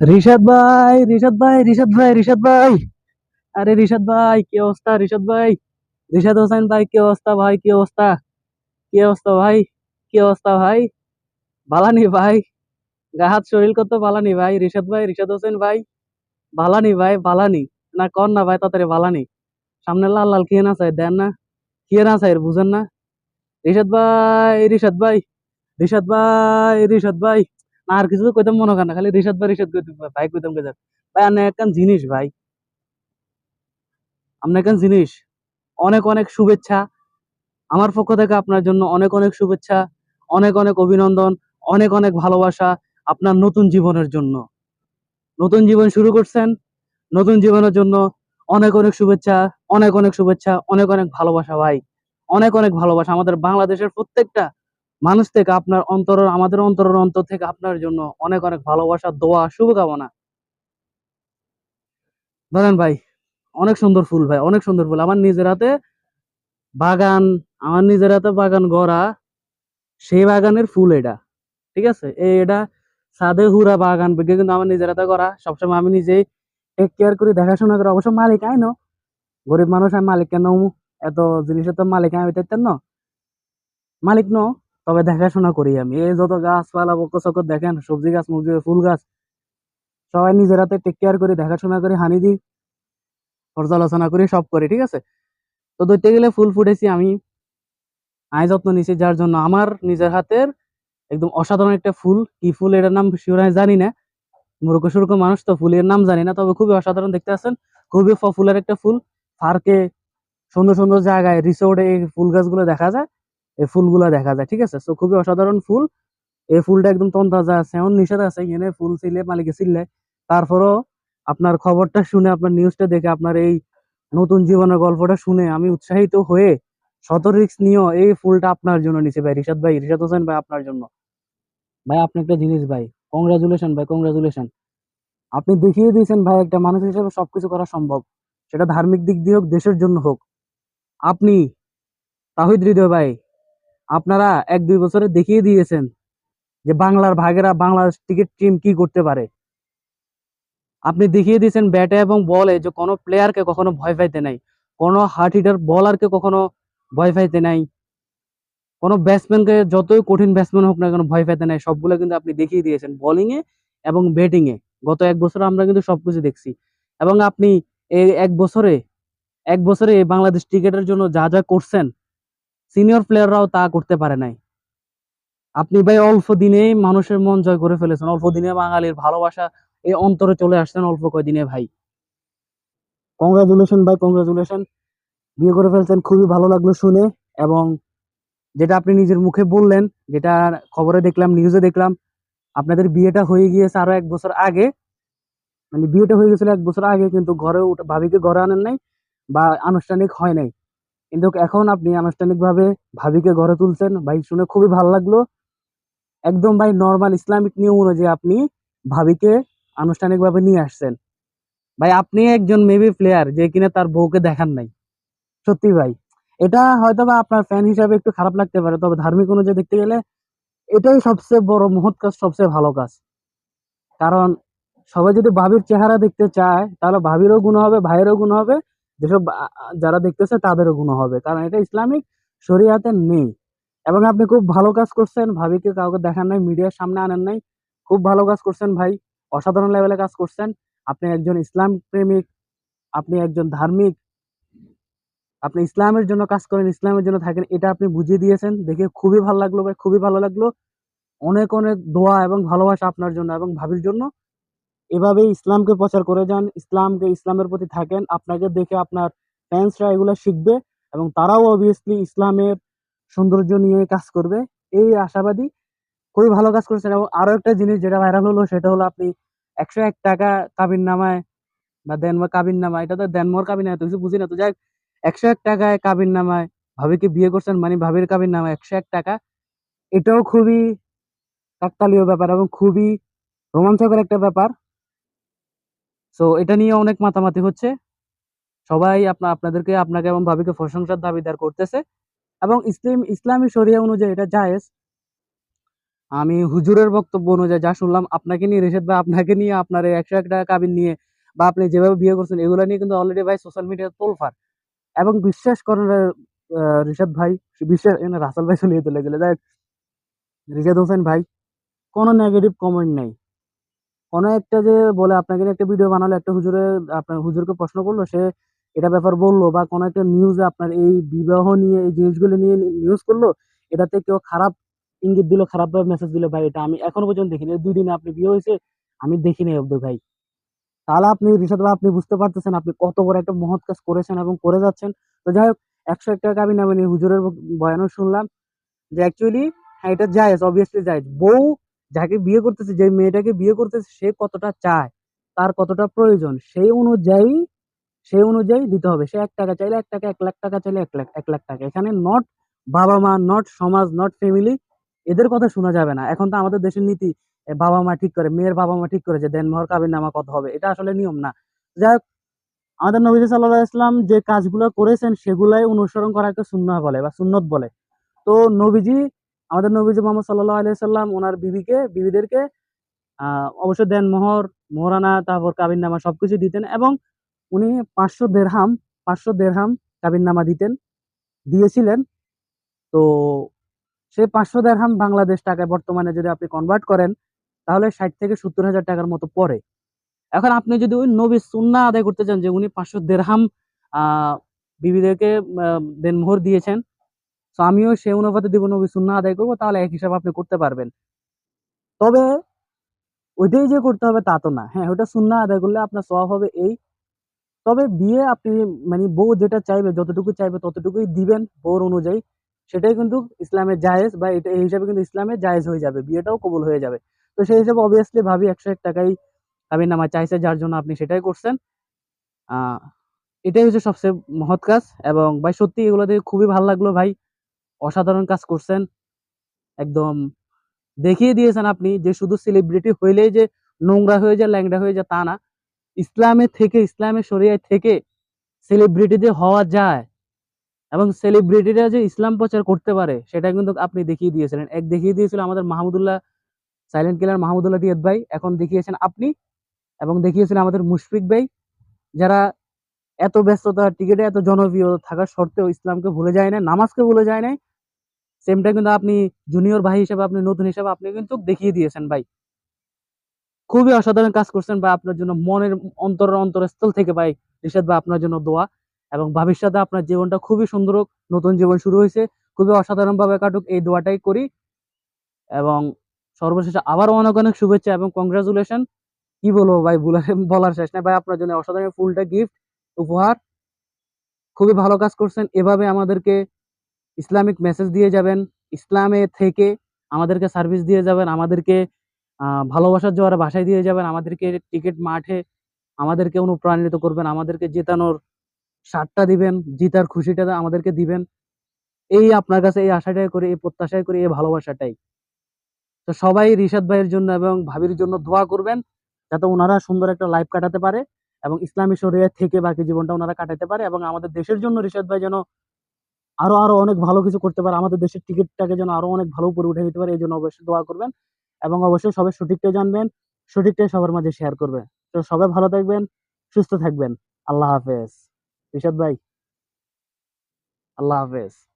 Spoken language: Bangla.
রিশাদ ভাই রিশাদ ভাই রিশাদ ভাই রিশাদ ভাই। আরে রিশাদ ভাই, কি অবস্থা রিশাদ ভাই? রিশাদ হোসেন ভাই, কি অবস্থা ভাই, কি অবস্থা? কি অবস্থা ভাই, কি অবস্থা ভাই? বালানি ভাই, গাহাত শরীর কত বালানি ভাই, রিশাদ ভাই, রিশাদ হোসেন ভাই। বালানি ভাই বালানি না, কর না ভাই, তাড়াতাড়ি বালানি সামনে লাল লাল খেয়ে না চাই দেন না। খেয়ে না চাই বুঝেন না। রিশাদ ভাই রিশাদ ভাই রিশাদ ভাই রিশাদ ভাই। আর কিছু কইতাম মনে কর না, খালি রিশাদ ভাই, রিশাদ কইতাম, ভাই কইতাম কইতাম ভাই আপনি একখান জিনিস ভাই। আপনি একখান জিনিস। অনেক অনেক শুভেচ্ছা। আমার পক্ষ থেকে আপনার জন্য অনেক অনেক শুভেচ্ছা, অনেক অনেক অভিনন্দন, অনেক অনেক ভালোবাসা আপনার নতুন জীবনের জন্য। নতুন জীবন শুরু করছেন, নতুন জীবনের জন্য অনেক অনেক শুভেচ্ছা, অনেক অনেক শুভেচ্ছা, অনেক অনেক ভালোবাসা ভাই। অনেক অনেক ভালোবাসা। আমাদের বাংলাদেশের প্রত্যেকটা মানুষ থেকে আপনার অন্তর আমাদের অন্তরের অন্তর থেকে আপনার জন্য অনেক অনেক ভালোবাসা, দোয়া, শুভকামনা। ধরেন ভাই, অনেক সুন্দর ফুল ভাই, অনেক সুন্দর ফুল। আমার নিজের হাতে বাগান, আমার নিজের হাতে বাগান গড়া, সেই বাগানের ফুল এটা, ঠিক আছে? এটা সাদে হুরা বাগান কিন্তু আমার নিজের হাতে করা সবসময় আমি নিজেই টেক কেয়ার করি, দেখাশোনা করি। অবশ্য মালিক আইন গরিব মানুষ আমি মালিক কেন এত জিনিসের তো মালিক আমি তাইতেন না। মালিক ন তবে দেখাশোনা করি আমি। এই যত গাছপালা বকর চকর দেখেন, সবজি গাছ, মুরগি, ফুল গাছ, সবাই নিজের হাতে টেক কেয়ার করি, দেখাশোনা করি, হানি দিই, পর্যালোচনা করি, সব করি, ঠিক আছে? তো ধরতে গেলে ফুল ফুটেছি আমি। আয় যত্ন নিছি যার জন্য আমার নিজের হাতের একদম অসাধারণ একটা ফুল। কি ফুল এটার নাম শিওর জানি না। মূর্খ সুর্খ মানুষ তো ফুলের নাম জানি না, তবে খুবই অসাধারণ দেখতে আছেন। খুবই পপুলার একটা ফুল। পার্কে সুন্দর সুন্দর জায়গায় রিসোর্টে এই ফুল গাছগুলো দেখা যায়। এই ফুলগুলো দেখা যায়, ঠিক আছে? তো খুবই অসাধারণ ফুল। এই ফুলটা একদম তন্তাজা আছে এমন নিষেধ আছে, এখানে ফুল ছিলে, মালিকে ছিলে। তারপরও আপনার খবরটা শুনে, আপনার নিউজটা দেখে, আপনার এই নতুন জীবনের গল্পটা শুনে আমি উৎসাহিত হয়ে শত রিক্স নিয়েও এই ফুলটা আপনার জন্য নিছে ভাই, রিশাদ ভাই, রিশাদ হোসেন ভাই আপনার জন্য। ভাই, আপনি একটা জিনিস ভাই কংগ্রাচুলেশন ভাই কংগ্রাচুলেশন আপনি দেখিয়ে দিয়েছেন ভাই, একটা মানুষ হিসেবে সবকিছু করা সম্ভব। সেটা ধার্মিক দিক দিয়ে হোক, দেশের জন্য হোক। আপনি তাহিদ হৃদয় ভাই আপনারা এক দুই বছরে দেখিয়ে দিয়েছেন যে বাংলার ভাগেরা বাংলাদেশ ক্রিকেট টিম কি করতে পারে। আপনি দেখিয়ে দিয়েছেন ব্যাটে এবং বলে যে কোনো প্লেয়ারকে কখনো ভয় পাইতে নাই, কোনো হার্ড হিটার, বলারকে কখনো ভয় পাইতে নাই, কোনো ব্যাটসম্যানকে যতই কঠিন ব্যাটসম্যান হোক না কেন ভয় পাইতে নাই, সবগুলো কিন্তু আপনি দেখিয়ে দিয়েছেন বোলিং এ এবং ব্যাটিং এ গত এক বছর আমরা কিন্তু সবকিছু দেখছি এবং আপনি এই এক বছরে এক বছরে বাংলাদেশ ক্রিকেটের জন্য যা যা করছেন সিনিয়র প্লেয়াররাও তা করতে পারে নাই। আপনি ভাই অল্প দিনেই মানুষের মন জয় করে ফেলেছেন। অল্প দিনে বাঙালির ভালোবাসা এই অন্তরে চলে আসছেন অল্প কয়দিনে ভাই। কংগ্রাচুলেশন ভাই কংগ্রাচুলেশন বিয়ে করে ফেলছেন, খুবই ভালো লাগল শুনে এবং যেটা আপনি নিজের মুখে বললেন, যেটা খবরে দেখলাম নিউজে দেখলাম, আপনাদের বিয়েটা হয়ে গিয়েছে আরও এক বছর আগে। মানে বিয়েটা হয়ে গেছিল এক বছর আগে, কিন্তু ঘরে ভাবিকে ঘরে আনেন নাই বা আনুষ্ঠানিক হয় নাই। কিন্তু এখন আপনি আনুষ্ঠানিকভাবে ভাবিকে ঘরে তুলছেন, ভাই শুনে খুবই ভালো লাগল। একদম ভাই নর্মাল ইসলামিক নিয়ম অনুযায়ী আপনি ভাবিকে আনুষ্ঠানিকভাবে নিয়ে আসছেন। ভাই আপনি একজন মেবি প্লেয়ার যে কিনা তার বউকে দেখান নাই। সত্যি ভাই, এটা হয়তো বা আপনার ফ্যান হিসাবে একটু খারাপ লাগতে পারে, তবে ধার্মিক অনুযায়ী দেখতে গেলে এটাই সবচেয়ে বড় মহৎ কাজ, সবচেয়ে ভালো কাজ। কারণ সবাই যদি ভাবির চেহারা দেখতে চায়, তাহলে ভাবিরও গুণ হবে, ভাইয়েরও গুণ হবে। যেসব যারা দেখতেছে তাদেরও গুণ হবে। কারণ এটা ইসলামিক শরিয়াতে নেই। এবং আপনি খুব ভালো কাজ করছেন, ভাবিকে কাউকে দেখান নাই, মিডিয়ার সামনে আনেন নাই। খুব ভালো কাজ করছেন ভাই, অসাধারণ লেভেলে কাজ করছেন। আপনি একজন ইসলাম প্রেমিক, আপনি একজন ধার্মিক, আপনি ইসলামের জন্য কাজ করেন, ইসলামের জন্য থাকেন, এটা আপনি বুঝিয়ে দিয়েছেন। দেখে খুবই ভালো লাগল ভাই, খুবই ভালো লাগল। অনেক অনেক দোয়া এবং ভালোবাসা আপনার জন্য এবং ভাবির জন্য। এভাবেই ইসলামকে প্রচার করে যান, ইসলামকে ইসলামের প্রতি থাকেন, আপনাকে দেখে আপনার ফ্যান্সরা এগুলো শিখবে এবং তারাও অবভিয়াসলি ইসলামের সৌন্দর্য নিয়ে কাজ করবে। এই আশাবাদী, খুবই ভালো কাজ করছেন এবং আরও একটা জিনিস যেটা ভাইরাল হলো সেটা হলো আপনি একশো এক টাকা কাবিন নামায় বা দেনমোর কাবিন নামায় এটা তো দেনমোর কাবিন নামায় কিছু বুঝি না। তো যাই একশো এক টাকায় কাবিন নামায় ভাবিকে বিয়ে করছেন মানে ভাবির কাবিন নামায় একশো এক টাকা, এটাও খুবই কাকতালীয় ব্যাপার এবং খুবই রোমাঞ্চকর একটা ব্যাপার। সো এটা নিয়ে অনেক মাতামাতি হচ্ছে। সবাই আপনা, আপনাদেরকে, আপনাকে এবং ভাবিকে প্রশংসার দাবিদার করতেছে। এবং ইসলাম, ইসলামী শরিয়া অনুযায়ী এটা জায়েজ। আমি হুজুরের বক্তব্য অনুযায়ী যা শুনলাম, আপনাকে নিয়ে রেশেদ ভাই, আপনাকে নিয়ে আপনার এই একশো এক টাকা কাবিন নিয়ে বা আপনি যেভাবে বিয়ে করছেন, এগুলো নিয়ে কিন্তু অলরেডি ভাই সোশ্যাল মিডিয়ায় তোলফার। এবং বিশ্বাস করেন রিশাদ ভাই, বিশ্বাস রাসেল ভাই চলিয়ে চলে গেলে। দেখ রিশাদ হোসেন ভাই, কোনো নেগেটিভ কমেন্ট নেই। কোনো একটা যে বলে আপনাকে একটা ভিডিও বানালো, একটা হুজুরে আপনার হুজুরকে প্রশ্ন করল, সে এটা ব্যাপার বলল বা কোনো একটা নিউজে আপনার এই বিবাহ নিয়ে, এই জিনিসগুলো নিয়ে নিউজ করল, এটাতে কেউ খারাপ ইঙ্গিত দিল, খারাপ ভাবে মেসেজ দিল, ভাই এটা আমি এখনও পর্যন্ত দেখিনি। দুই দিনে আপনি বিয়ে হয়েছে, আমি দেখিনি অব্দ ভাই। তাহলে আপনি রিশাদ ভাই, আপনি বুঝতে পারতেছেন আপনি কত বড় একটা মহৎ কাজ করেছেন এবং করে যাচ্ছেন। তো যাই হোক, একশো এক টাকা আমি নামে হুজুরের বয়ানও শুনলাম যে অ্যাকচুয়ালি হ্যাঁ এটা জায়েজ অবভিয়াসলি জায়েজ। বউ যাকে বিয়ে করতেছে, যে মেয়েটাকে বিয়ে করতেছে, সে কতটা চায়, তার কতটা প্রয়োজন, সেই অনুযায়ী সেই অনুযায়ী দিতে হবে। সে এক টাকা চাইলে এক টাকা, এক লাখ টাকা চাইলে এক লাখ এক লাখ টাকা। এখানে নট বাবা মা নট সমাজ নট ফ্যামিলি এদের কথা শোনা যাবে না। এখন তো আমাদের দেশের নীতি বাবা মা ঠিক করে, মেয়ের বাবা মা ঠিক করে যে দেনমোহর কাবিন নামা কত হবে। এটা আসলে নিয়ম না। যাই হোক, আমাদের নবী সাল্লাহ ইসলাম যে কাজগুলো করেছেন, সেগুলাই অনুসরণ করাকে সুন্নাহ বলে বা সুন্নত বলে। তো নবীজি আমাদের নবীজি মোহাম্মদ সাল্লাহ আলিয়া সাল্লাম ওনার বিবিকে, বিবিদেরকে অবশ্য দেন মোহর, মোহরানা, তারপর কাবিন নামা সবকিছু দিতেন এবং উনি পাঁচশো দেড়হাম পাঁচশো দেড়হাম কাবিন নামা দিতেন, দিয়েছিলেন। তো সেই পাঁচশো দেড়হাম বাংলাদেশ টাকায় বর্তমানে যদি আপনি কনভার্ট করেন, তাহলে ষাট থেকে সত্তর হাজার টাকার মতো পড়ে এখন আপনি যদি ওই নবী সুন্না আদায় করতে চান যে উনি পাঁচশো দেড়হাম বিবিদেরকে দেনমোহর দিয়েছেন তো আমিও সেই অনুপাতে দিব, নবী সুন্না আদায় করব, তাহলে এক হিসাব আপনি করতে পারবেন। তবে ওইটাই যে করতে হবে তা তো না। হ্যাঁ ওটা সুন্না আদায় করলে আপনার স্বভাব হবে এই। তবে বিয়ে আপনি মানে বউ যেটা চাইবে, যতটুকু চাইবে ততটুকুই দিবেন বউর অনুযায়ী। সেটাই কিন্তু ইসলামে জায়েজ বা এটা, এই হিসাবে কিন্তু ইসলামে জায়েজ হয়ে যাবে, বিয়েটাও কবুল হয়ে যাবে। তো সেই হিসাবে অবভিয়াসলি ভাবি একশো এক টাকাই কাবিন নামা চাইছে, যার জন্য আপনি সেটাই করছেন। আহ, এটাই হচ্ছে সবচেয়ে মহৎ কাজ এবং ভাই সত্যি এগুলো দেখে খুবই ভালো লাগল ভাই। অসাধারণ কাজ করছেন। একদম দেখিয়ে দিয়েছেন আপনি যে শুধু সেলিব্রিটি হইলেই যে নোংরা হয়ে যায়, ল্যাংড়া হয়ে যায়, তা না। ইসলামে থেকে ইসলামের শরিয়ায় থেকে সেলিব্রিটি যে হওয়া যায় এবং সেলিব্রিটিরা যে ইসলাম প্রচার করতে পারে, সেটা কিন্তু আপনি দেখিয়ে দিয়েছিলেন। এক দেখিয়ে দিয়েছিল আমাদের মাহমুদুল্লাহ সাইলেন্ট কিলার মাহমুদুল্লাহ টিয়ত ভাই। এখন দেখিয়েছেন আপনি এবং দেখিয়েছিলেন আমাদের মুশফিক ভাই, যারা এত ব্যস্ততা টিকেটে, এত জনপ্রিয় থাকার সত্ত্বেও ইসলামকে ভুলে যায় না নামাজকে ভুলে যায় নাই সেমটা কিন্তু আপনি জুনিয়র ভাই হিসেবে, আপনি নতুন হিসেবে আপনি কিন্তু দেখিয়ে দিয়েছেন ভাই। খুবই অসাধারণ কাজ করছেন ভাই আপনার জন্য, মনের অন্তর অন্তরস্থল থেকে ভাই রিশাদ ভাই আপনার জন্য দোয়া। এবং ভবিষ্যতে আপনার জীবনটা খুবই সুন্দর নতুন জীবন শুরু হয়েছে, খুবই অসাধারণ ভাবে কাটুক, এই দোয়াটাই করি। এবং সর্বশেষে আবারও অনেক অনেক শুভেচ্ছা এবং কংগ্রাচুলেশন কি বলব ভাই বলার বলার শেষ নাই ভাই, আপনার জন্য অসাধারণ ফুলটা গিফট উপহার। খুবই ভালো কাজ করছেন, এভাবে আমাদেরকে ইসলামিক মেসেজ দিয়ে যাবেন, ইসলামে থেকে আমাদেরকে সার্ভিস দিয়ে যাবেন, আমাদেরকে ভালোবাসার জোয়ারে বাসায় দিয়ে যাবেন, আমাদেরকে টিকিট মাঠে আমাদেরকে অনুপ্রাণিত করবেন, আমাদেরকে জেতানোর স্বাদটা দিবেন, জিতার খুশিটা আমাদেরকে দিবেন। এই আপনার কাছে এই আশাটাই করি, এই প্রত্যাশাই করি, এই ভালোবাসাটাই। তো সবাই রিশাদ ভাইয়ের জন্য এবং ভাবির জন্য দোয়া করবেন, যাতে ওনারা সুন্দর একটা লাইফ কাটাতে পারে এবং ইসলামী শরিয়া থেকে বাকি জীবনটা ওনারা কাটাতে পারে এবং আমাদের দেশের জন্য রিশাদ ভাই যেন আরও আরও অনেক ভালো কিছু করতে পারে। আমাদের দেশের টিকিটটাকে যেন আরও অনেক ভালো করে উঠে দিতে পারে, এই জন্য অবশ্যই দোয়া করবেন। এবং অবশ্যই সবাই সঠিকটাই জানবেন, সঠিকটাই সবার মাঝে শেয়ার করবে তো সবাই ভালো থাকবেন, সুস্থ থাকবেন। আল্লাহ হাফেজ। রিশাদ ভাই, আল্লাহ হাফেজ।